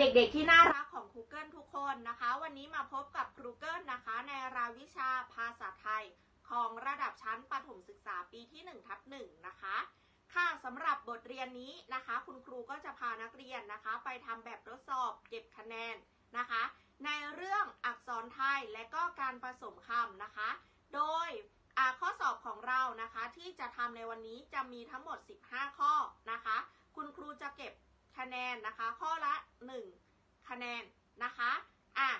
เด็กๆที่น่ารักของครูเกิลทุกคนนะคะ วันนี้มาพบกับครูเกิลนะคะ ในรายวิชาภาษาไทย ของระดับชั้นประถมศึกษาปีที่1ทับ1นะคะ ค่ะสำหรับบทเรียนนี้นะคะ คุณครูก็จะพานักเรียนนะคะ ไปทำแบบทดสอบเก็บคะแนนนะคะ ในเรื่องอักษรไทยและก็การผสมคำนะคะ โดยข้อสอบของเรานะคะที่จะทำในวันนี้จะมีทั้งหมด 15 ข้อนะคะ คุณครูจะเก็บ คะแนนนะคะ ข้อละ 1 คะแนนนะคะอะ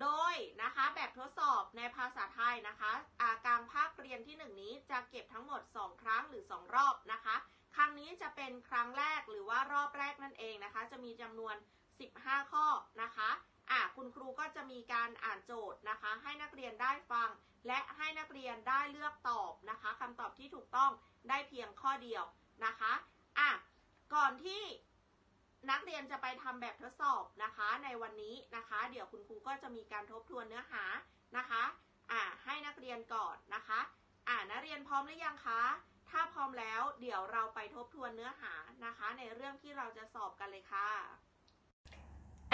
โดยนะคะแบบทดสอบในภาษาไทยนะคะอ่ากลางภาคเรียนที่ 1 นี้จะเก็บทั้งหมด 2 ครั้งหรือ 2 รอบนะคะ ครั้งนี้จะเป็นครั้งแรกหรือว่ารอบแรกนั่นเองนะคะ จะมีจำนวน 15 ข้อนะคะอะคุณครูก็จะมีการอ่านโจทย์นะคะ ให้นักเรียนได้ฟัง และให้นักเรียนได้เลือกตอบนะคะคำตอบที่ถูกต้องได้เพียงข้อเดียวนะคะอะก่อนที่ นักเรียนจะไปทำแบบทดสอบนะคะ ในวันนี้นะคะ เดี๋ยวคุณครูก็จะมีการทบทวนเนื้อหานะคะอะให้นักเรียนก่อนนะคะอะนักเรียนพร้อมหรือยังคะ ถ้าพร้อมแล้วเดี๋ยวเราไปทบทวนเนื้อหานะคะ ในเรื่องที่เราจะสอบกันเลยค่ะ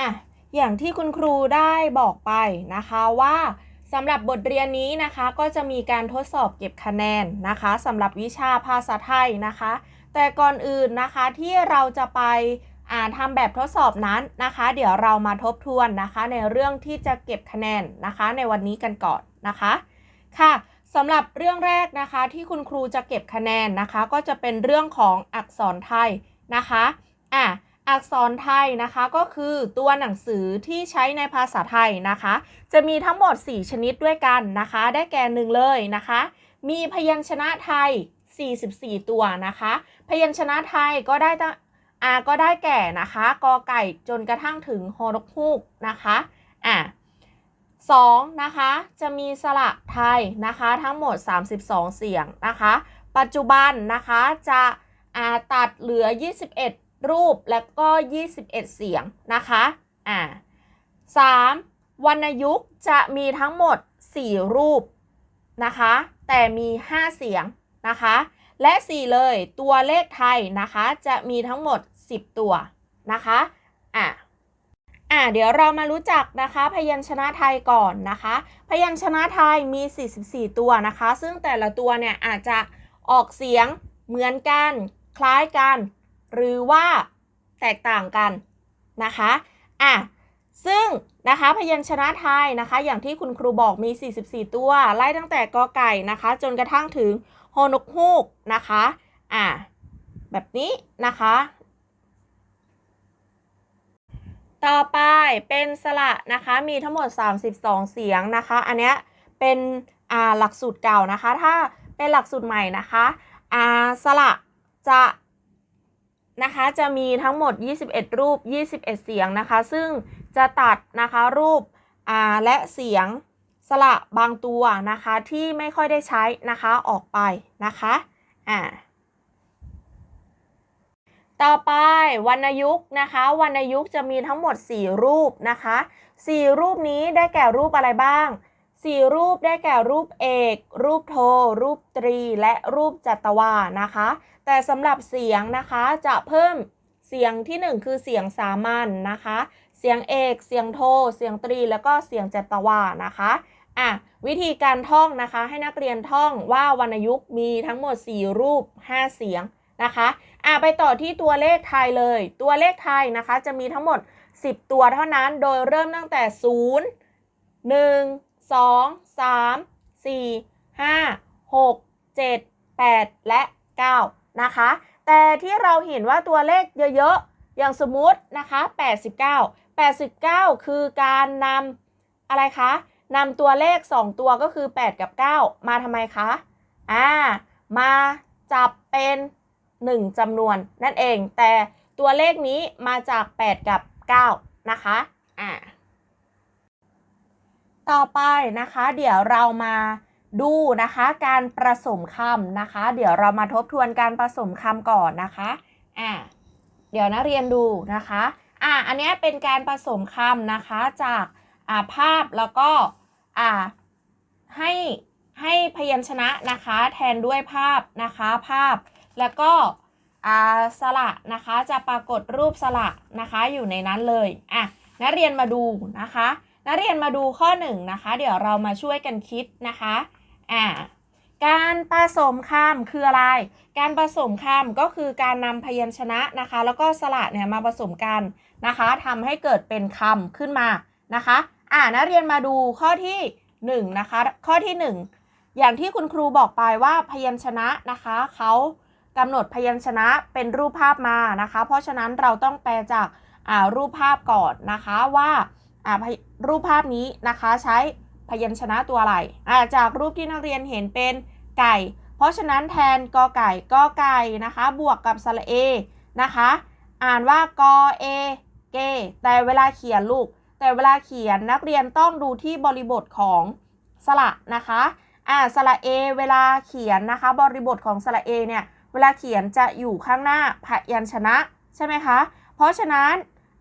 อะอย่างที่คุณครูได้บอกไปนะคะว่าสำหรับบทเรียนนี้นะคะก็จะมีการทดสอบเก็บคะแนนนะคะสำหรับวิชาภาษาไทยนะคะ แต่ก่อนอื่นนะคะที่เราจะไป ทำแบบทดสอบนั้นนะคะ เดี๋ยวเรามาทบทวนนะคะ ในเรื่องที่จะเก็บคะแนนนะคะ ในวันนี้กันก่อนนะคะค่ะสำหรับเรื่องแรกนะคะ ที่คุณครูจะเก็บคะแนนนะคะ ก็จะเป็นเรื่องของอักษรไทยนะคะอะอักษรไทยนะคะก็คือตัวหนังสือที่ใช้ในภาษาไทยนะคะ จะมีทั้งหมด 4 ชนิดด้วยกันนะคะ ได้แก่หนึ่งเลยนะคะ มีพยัญชนะไทย 44 ตัวนะคะ พยัญชนะไทยก็ได้ตั้ง อาก็ได้แก่นะคะกอไก่จนกระทั่งถึงฮอนกฮูกนะคะอะสองนะคะจะมีสระไทยนะคะทั้งหมด 32 เสียงนะคะ ปัจจุบันนะคะจะอ่าตัดเหลือ 21 รูปแล้วก็ 21 เสียงนะคะอ่าสามวรรณยุกต์จะมีทั้งหมด 4 รูปนะคะ แต่มี 5 เสียงนะคะ และ 4 เลยตัวเลขไทยนะคะจะมีทั้งหมด 10 ตัวนะคะอะอะเดี๋ยวเรามารู้จักนะคะพยัญชนะไทยก่อนนะคะ พยัญชนะไทยมี 44 ตัวนะคะ ซึ่งแต่ละตัวเนี่ยอาจจะออกเสียงเหมือนกัน คล้ายกัน หรือว่าแตกต่างกันนะคะอะซึ่งนะคะพยัญชนะไทยนะคะ อย่างที่คุณครูบอกมี 44 ตัว ไล่ตั้งแต่กอไก่นะคะ จนกระทั่งถึงฮอนกฮูกนะคะอะแบบนี้นะคะ ต่อไปเป็นสระนะคะมีทั้งหมด 32 เสียงนะคะ อันเนี้ยเป็นหลักสูตรเก่านะคะ ถ้าเป็นหลักสูตรใหม่นะคะสระจะนะคะจะมีทั้งหมด 21 รูป 21 เสียงนะคะ ซึ่งจะตัดนะคะรูปและเสียงสระบางตัวนะคะที่ไม่ค่อยได้ใช้นะคะออกไปนะคะอ่า ต่อไปวรรณยุกต์นะคะวรรณยุกต์จะมีทั้งหมด 4 รูปนะคะ4รูปนี้ได้แก่รูปอะไรบ้าง 4 รูปได้แก่รูปเอก รูปโท รูปตรี และรูปจัตวานะคะ แต่สำหรับเสียงนะคะจะเพิ่มเสียงที่ 1 คือเสียงสามัญนนะคะ เสียงเอก เสียงโท เสียงตรี แล้วก็เสียงจัตวานะคะอะวิธีการท่องนะคะให้นักเรียนท่องว่าวรรณยุกต์มีทั้งหมด 4 รูป 5 เสียงนะคะ อะไปต่อที่ตัวเลขไทยเลย ตัวเลขไทยนะคะจะมีทั้งหมด 10 ตัวเท่านั้น โดยเริ่มตั้งแต่ 0 1 2 3 4 5 6 7 8 และ 9 นะคะ แต่ที่เราเห็นว่าตัวเลขเยอะๆ อย่างสมมตินะคะ 89 89 คือการนำอะไรคะนำตัวเลข 2 ตัวก็คือ 8 กับ 9 มาทำไมคะ อ่า มาจับเป็น 1จำนวนนั่นเอง แต่ตัวเลขนี้มาจาก 8 กับ 9 นะคะอ่าต่อไปนะคะ เดี๋ยวเรามาดูนะคะการผสมคำนะคะ เดี๋ยวเรามาทบทวนการผสมคำก่อนนะคะอ่าเดี๋ยวนักเรียนดูนะคะอ่าอันนี้เป็นการผสมคำนะคะจากอ่าภาพแล้วก็อ่าให้ให้พยัญชนะนะคะ แทนด้วยภาพนะคะ ภาพ แล้วก็สระนะคะจะปรากฏรูปสระนะคะอยู่ในนั้นเลยอะนักเรียนมาดูนะคะ นักเรียนมาดูข้อหนึ่งนะคะ เดี๋ยวเรามาช่วยกันคิดนะคะอ่าการผสมคำคืออะไร การผสมคำก็คือการนำพยัญชนะนะคะ แล้วก็สระเนี่ยมาผสมกันนะคะทำให้เกิดเป็นคำขึ้นมานะคะอ่านักเรียนมาดูข้อที่หนึ่งนะคะข้อที่หนึ่งอย่างที่คุณครูบอกไปว่าพยัญชนะนะคะเขา กำหนดพยัญชนะเป็นรูปภาพมานะคะ เพราะฉะนั้นเราต้องแปลจาการูปภาพก่อนนะคะว่ารูปภาพนี้นะคะใช้พยัญชนะตัวอะไรจากรูปที่นักเรียนเห็นเป็นไก่ เพราะฉะนั้นแทนกอไก่กอไก่นะคะ บวกกับสระเอนะคะ อ่านว่ากอเอเกแต่เวลาเขียนลูก แต่เวลาเขียนนักเรียนต้องดูที่บริบทของสระนะคะอ่าสระเอเวลาเขียนนะคะ บริบทของสระเอเนี่ย เวลาเขียนจะอยู่ข้างหน้าพยัญชนะใช่ไหมคะ เพราะฉะนั้น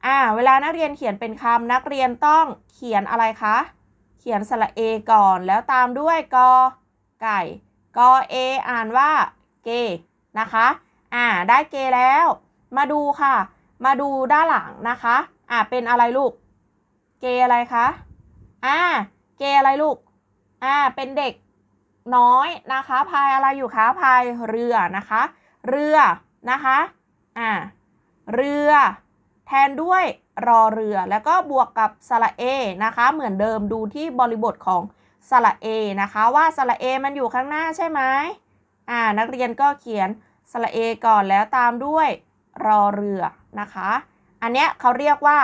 อ่าเวลานักเรียนเขียนเป็นคำนักเรียนต้องเขียนอะไรคะ เขียนสระเอก่อนแล้วตามด้วยกอไก่กอเออ่านว่าเกนะคะอ่าได้เกแล้ว มาดูค่ะ มาดูด้านหลังนะคะอ่าเป็นอะไรลูก เกอะไรคะอ่าเกอะไรลูกอ่าเป็นเด็ก น้อยนะคะพายอะไรอยู่คะพายเรือนะคะ เรือนะคะอ่าเรือแทนด้วยรอเรือแล้วก็บวกกับสระเอนะคะเหมือนเดิมดูที่บริบทของสระเอนะคะว่าสระเอมันอยู่ข้างหน้าใช่ไหมอ่านักเรียนก็เขียนสระเอก่อนแล้วตามด้วยรอเรือนะคะ อันเนี้ยเขาเรียกว่า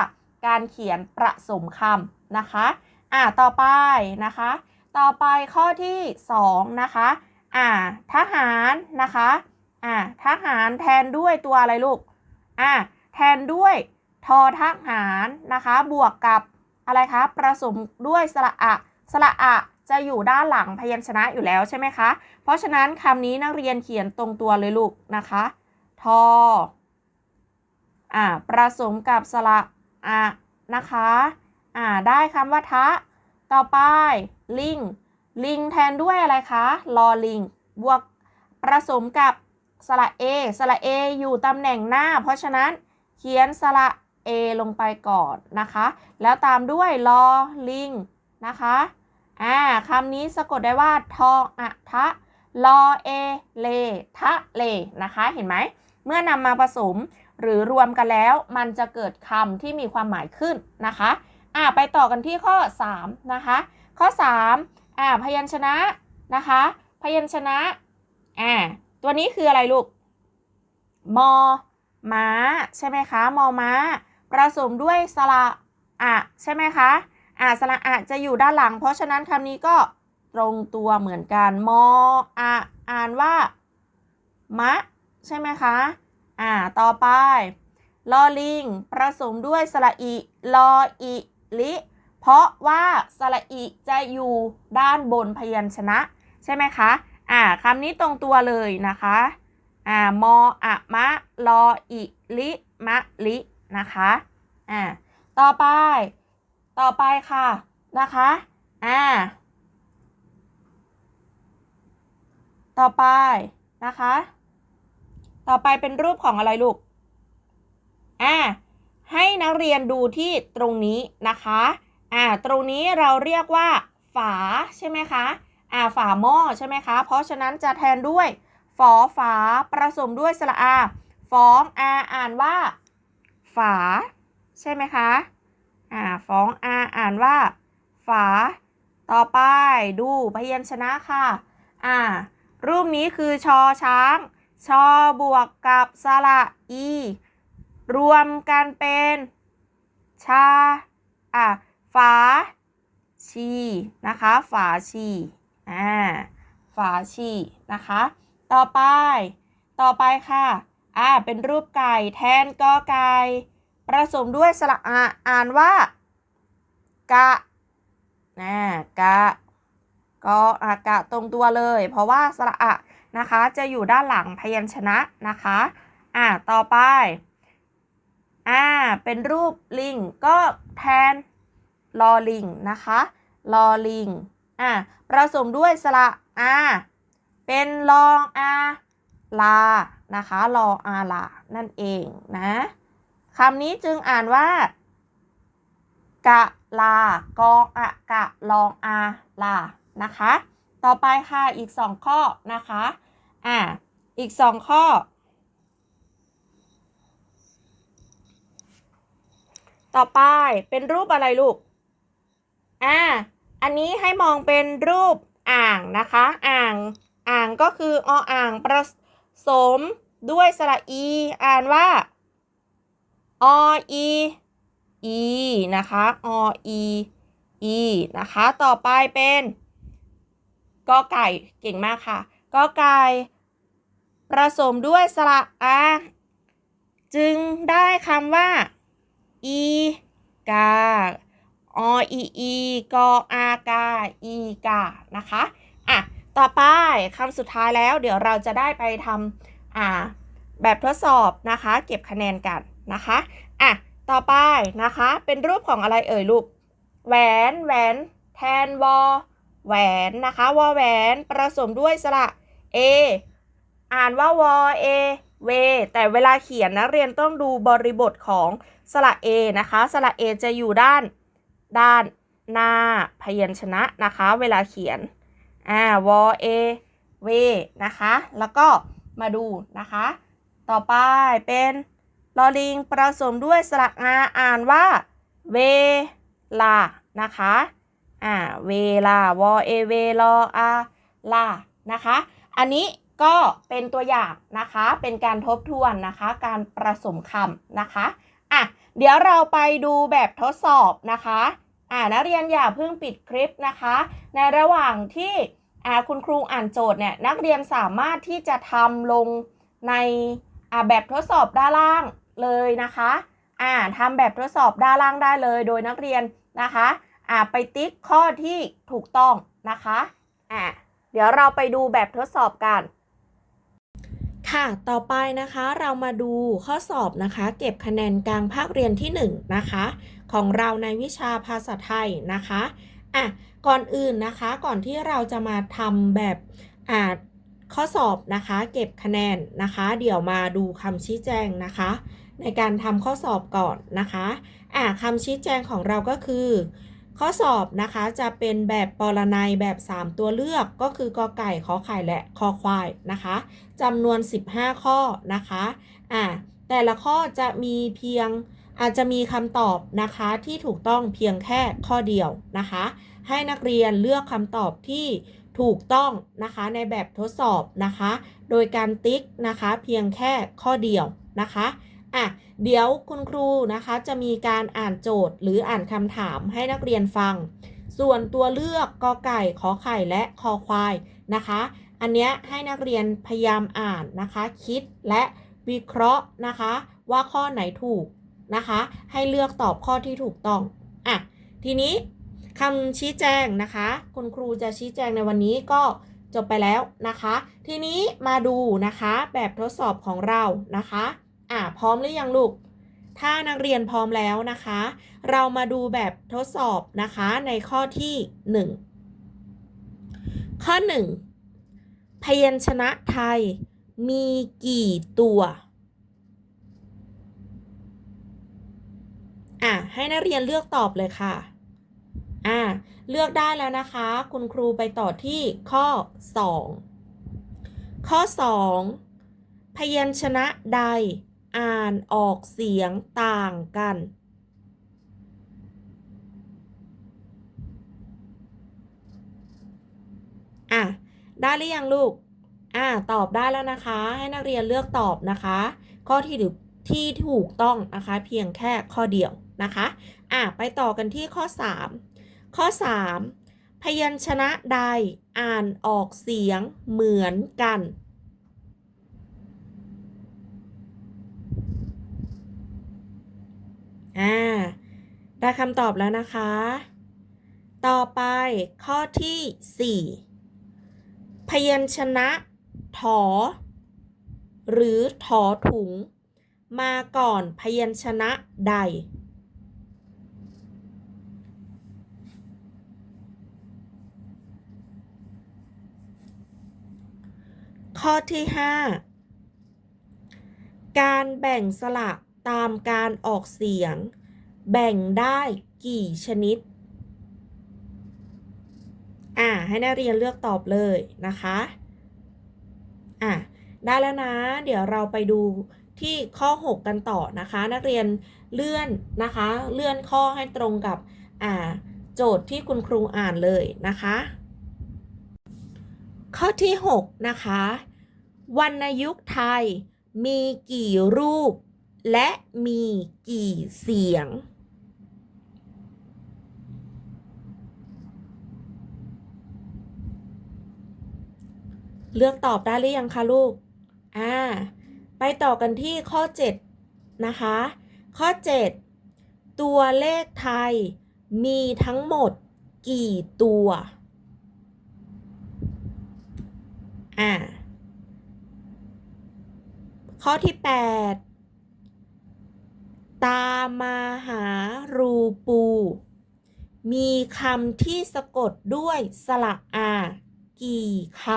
การเขียนประสมคำนะคะอ่าต่อไปนะคะ ต่อไปข้อที่2นะคะอ่าทหารนะคะอ่าทหารแทนด้วยตัวอะไรลูกอ่าแทนด้วยทอทหารนะคะ บวกกับอะไรคะประสมด้วยสระอะสระอะจะอยู่ด้านหลังพยัญชนะอยู่แล้วใช่ไหมคะ เพราะฉะนั้นคำนี้นักเรียนเขียนตรงตัวเลยลูกนะคะ ทอ อ่า ประสมกับสระอะนะคะ อ่า ได้คำว่าทะ ต่อไปลิงลิงแทนด้วยอะไรคะลอลิง บวกประสมกับสระเอสระเออยู่ตำแหน่งหน้า เพราะฉะนั้นเขียนสระเอลงไปก่อนนะคะ แล้วตามด้วยลอลิงนะคะอ่าคำนี้สะกดได้ว่าทออะทะลอเอเลทะเลนะคะ เห็นไหม เมื่อนำมาผสมหรือรวมกันแล้ว มันจะเกิดคำที่มีความหมายขึ้นนะคะ อ่าไปต่อกันที่ข้อ 3 นะคะ ข้อ3อ่าพยัญชนะนะคะ พยัญชนะอ่าตัวนี้คืออะไรลูกมอม้าใช่ไหมคะมอม้าประสมด้วยสระอะใช่ไหมคะอ่าสระอะจะอยู่ด้านหลัง เพราะฉะนั้นคำนี้ก็ตรงตัวเหมือนกันมออะอ่านว่ามะใช่ไหมคะ อ่า ต่อไป ลอลิงประสมด้วยสระอีลออี ลิ เพราะว่าสระอีจะอยู่ด้านบนพยัญชนะ ใช่ไหมคะ อ่าคำนี้ตรงตัวเลยนะคะ อ่ามออะมะลออิลิมะลินะคะ อ่า ต่อไป ต่อไปค่ะ นะคะ อ่า ต่อไปนะคะ ต่อไปเป็นรูปของอะไรลูก อ่า ให้นักเรียนดูที่ตรงนี้นะคะอ่าตรงนี้เราเรียกว่า ฝาใช่ไหมคะอ่าฝาหม้อใช่ไหมคะ เพราะฉะนั้นจะแทนด้วยฝอฝาประสมด้วยสระอาฟ้องอาอ่านว่า ฝา ใช่ไหมคะอ่าฟ้องอาอ่านว่า ฝา ต่อไปดูพยัญชนะค่ะอ่ารูปนี้คือชอช้าง ชอบวกกับสระอี รวมกันเป็น ชา อะ ฝา ชี นะคะ ฝาชี อ่า ฝาชี นะคะ ต่อไป ต่อไปค่ะ อ่า เป็นรูปไก่แทนกอไก่ ประสมด้วยสระอะอ่านว่า กะนะกะก็อากะตรงตัวเลย เพราะว่าสระอะนะคะ จะอยู่ด้านหลังพยัญชนะนะคะ อ่าต่อไป อ่า เป็นรูปลิงก็แทนลอลิงนะคะลอลิงอ่าผสมด้วยสระอาเป็นลองอาลานะคะลออาลานั่นเองนะคำนี้จึงอ่านว่ากะลากองอะกะลองอาลานะคะ ต่อไปค่ะอีกสองข้อนะคะอ่าอีกสองข้อ ต่อไปเป็นรูปอะไรลูก อ่า อันนี้ให้มองเป็นรูปอ่างนะคะ อ่าง อ่างก็คือออ่างผสมด้วยสระอี อ่านว่าออีอีนะคะออีอีนะคะ ต่อไปเป็นกอไก่เก่งมากค่ะกอไก่ผสมด้วยสระอาจึงได้คำว่า อีกาออีอีกออากาอีกานะคะอะต่อไปคำสุดท้ายแล้ว เดี๋ยวเราจะได้ไปทำอ่าแบบทดสอบนะคะ เก็บคะแนนกันนะคะอะต่อไปนะคะ เป็นรูปของอะไรเอ่ยลูกแหวนแหวนแทนวอแหวนนะคะวอแหวนผสมด้วยสระเออ่านว่าวอเอ เว แต่เวลาเขียนนักเรียนต้องดูบริบทของสระเอนะคะ สระเอจะอยู่ด้านด้านหน้าพยัญชนะนะคะ เวลาเขียนอ่าวอเอเวนะคะ แล้วก็มาดูนะคะ ต่อไปเป็นลอลิงผสมด้วยสระอาอ่านว่า เวลานะคะอ่าเวลาวอเอเวลออาลานะคะ อันนี้ ก็เป็นตัวอย่างนะคะ เป็นการทบทวนนะคะ การผสมคำนะคะ อะ เดี๋ยวเราไปดูแบบทดสอบนะคะ อ่านักเรียนอย่าเพิ่งปิดคลิปนะคะ ในระหว่างที่อ่าคุณครูอ่านโจทย์เนี่ย นักเรียนสามารถที่จะทำลงในอ่าแบบทดสอบด้านล่างเลยนะคะ อ่าทำแบบทดสอบด้านล่างได้เลย โดยนักเรียนนะคะ อ่าไปติ๊กข้อที่ถูกต้องนะคะ อ่าเดี๋ยวเราไปดูแบบทดสอบกัน ค่ะ ต่อไปนะคะเรามาดูข้อสอบนะคะ เก็บคะแนนกลางภาคเรียนที่ 1 นะคะ ของเราในวิชาภาษาไทยนะคะอะก่อนอื่นนะคะก่อนที่เราจะมาทำแบบอ่าข้อสอบนะคะ เก็บคะแนนนะคะ เดี๋ยวมาดูคำชี้แจงนะคะ ในการทำข้อสอบก่อนนะคะอะคำชี้แจงของเราก็คือ ข้อสอบนะคะจะเป็นแบบปรนัยแบบ 3 ตัวเลือกก็คือกอไก่ขอไข่และคอควายนะคะจำนวน 15 ข้อนะคะอ่าแต่ละข้อจะมีเพียงอาจจะมีคำตอบนะคะที่ถูกต้องเพียงแค่ข้อเดียวนะคะ ให้นักเรียนเลือกคำตอบที่ถูกต้องนะคะในแบบทดสอบนะคะ โดยการติ๊กนะคะเพียงแค่ข้อเดียวนะคะ อะเดี๋ยวคุณครูนะคะจะมีการอ่านโจทย์ หรืออ่านคำถามให้นักเรียนฟัง ส่วนตัวเลือกกอไก่ขอไข่และคอควายนะคะ อันเนี้ยให้นักเรียนพยายามอ่านนะคะ คิดและวิเคราะห์นะคะ ว่าข้อไหนถูกนะคะ ให้เลือกตอบข้อที่ถูกต้องอะทีนี้คำชี้แจงนะคะ คุณครูจะชี้แจงในวันนี้ก็จบไปแล้วนะคะ ทีนี้มาดูนะคะแบบทดสอบของเรานะคะ อะพร้อมหรือยังลูก ถ้านักเรียนพร้อมแล้วนะคะ เรามาดูแบบทดสอบนะคะในข้อที่ 1 ข้อ 1 พยัญชนะไทยมีกี่ตัวอะให้นักเรียนเลือกตอบเลยค่ะอะเลือกได้แล้วนะคะ คุณครูไปต่อที่ข้อ 2 ข้อ 2 พยัญชนะใด อ่านออกเสียงต่างกัน อะ ได้หรือยังลูก อะตอบได้แล้วนะคะ ให้นักเรียนเลือกตอบนะคะ ข้อที่ถูกที่ถูกต้องนะคะ เพียงแค่ข้อเดียวนะคะ อะ ไปต่อกันที่ข้อ 3 ข้อ 3 พยัญชนะใดอ่านออกเสียงเหมือนกัน อ่า ได้คำตอบแล้วนะคะ ต่อไปข้อที่ 4 พยัญชนะถอ หรือถอถุง มาก่อนพยัญชนะใดข้อที่ 5 การแบ่งสระ ตามการออกเสียง แบ่งได้กี่ชนิด อ่า ให้นักเรียนเลือกตอบเลยนะคะ อะได้แล้วนะ เดี๋ยวเราไปดูที่ข้อ 6 กันต่อนะคะ นักเรียนเลื่อนนะคะ เลื่อนข้อให้ตรงกับอ่าโจทย์ที่คุณครูอ่านเลยนะคะ ข้อที่ 6 นะคะวรรณยุกต์ไทยมีกี่รูป และมีกี่เสียง เลือกตอบได้หรือยังคะลูก อ่า ไปต่อกันที่ข้อ 7 นะคะ ข้อ 7 ตัวเลขไทยมีทั้งหมดกี่ตัว อ่า ข้อที่ 8 ตามาหารูปู มีคำที่สะกดด้วยสระอา กี่คำ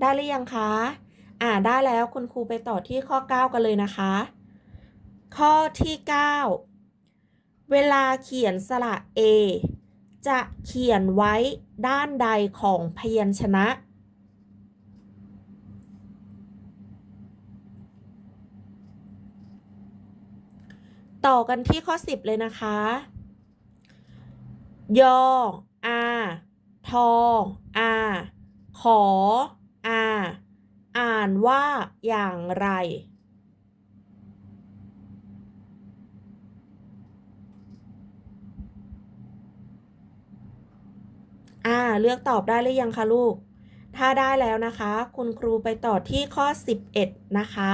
ได้หรือยังคะ อ่าได้แล้วคุณครูไปต่อที่ข้อ 9 กันเลยนะคะ ข้อที่ 9 เวลาเขียนสระ A จะเขียนไว้ด้านใดของพยัญชนะ ต่อกันที่ข้อ 10 เลยนะคะ ยออาทออาขออาอ่านว่าอย่างไร อ่า เลือกตอบได้หรือยังคะลูก ถ้าได้แล้วนะคะ คุณครูไปต่อที่ข้อ 11 นะคะ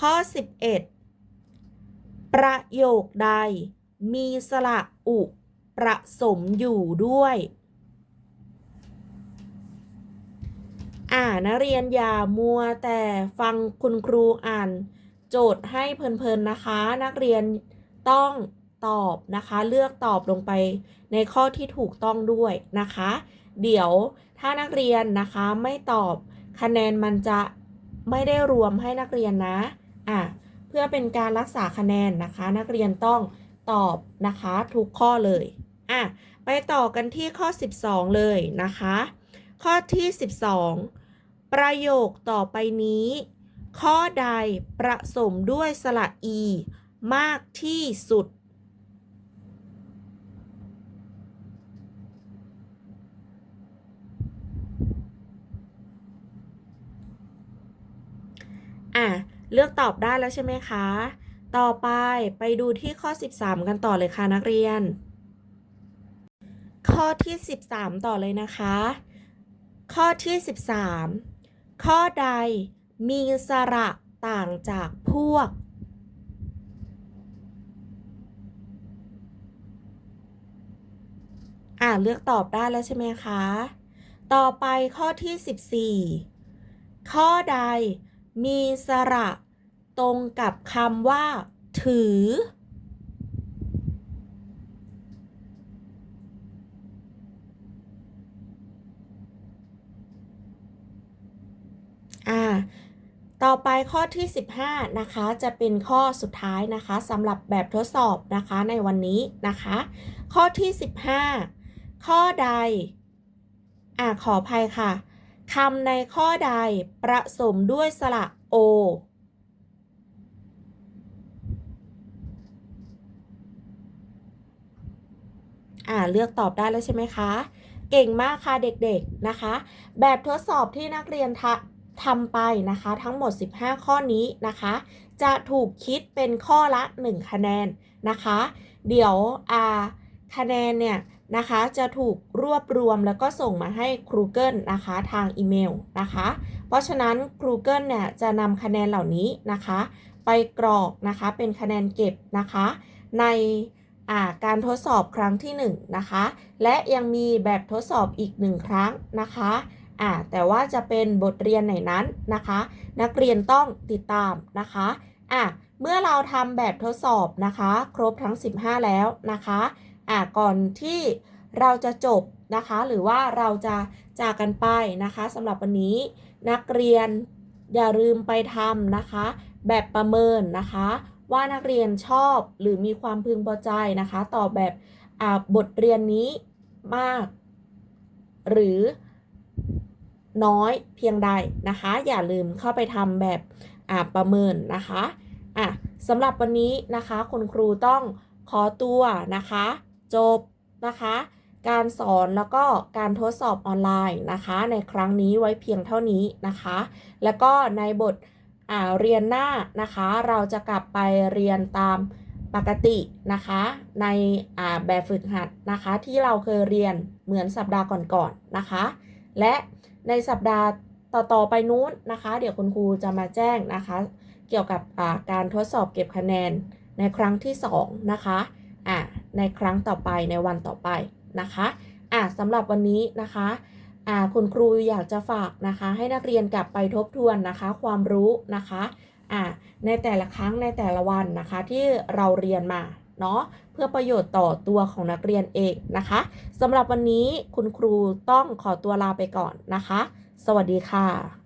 ข้อ 11 ประโยคใด มีสระอุ ประสมอยู่ด้วย อ่านักเรียนอย่ามัวแต่ฟังคุณครูอ่าน โจทย์ให้เพลินๆนะคะ นักเรียนต้องตอบนะคะ เลือกตอบลงไปในข้อที่ถูกต้องด้วยนะคะ เดี๋ยวถ้านักเรียนนะคะไม่ตอบคะแนนมันจะไม่ได้รวมให้นักเรียนนะ อะ เพื่อเป็นการรักษาคะแนนนะคะ นักเรียนต้องตอบนะคะทุกข้อเลยอะไปต่อกันที่ข้อ 12 เลยนะคะ ข้อที่ 12 ประโยคต่อไปนี้ ข้อใดประสมด้วยสระอี มากที่สุด อะ เลือกตอบได้แล้วใช่ไหมคะ ต่อไปไปดูที่ข้อ 13 กันต่อเลยค่ะนักเรียน ข้อที่ 13 ต่อเลยนะคะ ข้อที่ 13 ข้อใดมีสระต่างจากพวกอ่าเลือกตอบได้แล้วใช่ไหมคะ ต่อไปข้อที่ 14 ข้อใด มีสระ ตรงกับคำว่า ถือ อ่า ต่อไปข้อที่ 15 นะคะ จะเป็นข้อสุดท้ายนะคะสำหรับแบบทดสอบนะคะในวันนี้นะคะ ข้อที่ 15 ข้อใด อ่าขออภัยค่ะ คำในข้อใดประสมด้วยสระโอ อ่าเลือกตอบได้แล้วใช่ไหมคะ เก่งมากค่ะเด็กๆนะคะ แบบทดสอบที่นักเรียนททำไปนะคะทั้งหมด 15 ข้อนี้นะคะ จะถูกคิดเป็นข้อละ 1 คะแนนนะคะ เดี๋ยวอ่าคะแนนเนี่ย นะคะ จะถูกรวบรวมแล้วก็ส่งมาให้ครูเกิลนะคะทางอีเมลนะคะ เพราะฉะนั้นครูเกิลเนี่ยจะนำคะแนนเหล่านี้นะคะ ไปกรอกนะคะเป็นคะแนนเก็บนะคะ ในอ่าการทดสอบครั้งที่1นะคะ และยังมีแบบทดสอบอีก 1 ครั้งนะคะอ่าแต่ว่าจะเป็นบทเรียนไหนนั้นนะคะ นักเรียนต้องติดตามนะคะอะเมื่อเราทำแบบทดสอบนะคะ ครบทั้ง 15 แล้วนะคะ อะก่อนที่เราจะจบนะคะ หรือว่าเราจะจากกันไปนะคะสำหรับวันนี้นักเรียนอย่าลืมไปทำนะคะ แบบประเมินนะคะ ว่านักเรียนชอบหรือมีความพึงพอใจนะคะ ต่อแบบบทเรียนนี้มาก หรือน้อยเพียงใดนะคะ อย่าลืมเข้าไปทำแบบประเมินนะคะอะสำหรับวันนี้นะคะ คุณครูต้องขอตัวนะคะ จบนะคะ การสอนแล้วก็การทดสอบออนไลน์นะคะ ในครั้งนี้ไว้เพียงเท่านี้นะคะ แล้วก็ในบทเรียนหน้านะคะ เราจะกลับไปเรียนตามปกตินะคะ ในแบบฝึกหัดนะคะ ที่เราเคยเรียนเหมือนสัปดาห์ก่อนๆนนะคะ และในสัปดาห์ต่อๆไปนู้นนะคะ เดี๋ยวคุณครูจะมาแจ้งนะคะ เกี่ยวกับการทดสอบเก็บคะแนนในครั้งที่ 2 นะคะอ่า ในครั้งต่อไปในวันต่อไปนะคะอ่าสำหรับวันนี้นะคะอ่าคุณครูอยากจะฝากนะคะ ให้นักเรียนกลับไปทบทวนนะคะ ความรู้นะคะอ่าในแต่ละครั้งในแต่ละวันนะคะที่เราเรียนมาเนาะเพื่อประโยชน์ต่อตัวของนักเรียนเองนะคะสำหรับวันนี้คุณครูต้องขอตัวลาไปก่อนนะคะ สวัสดีค่ะ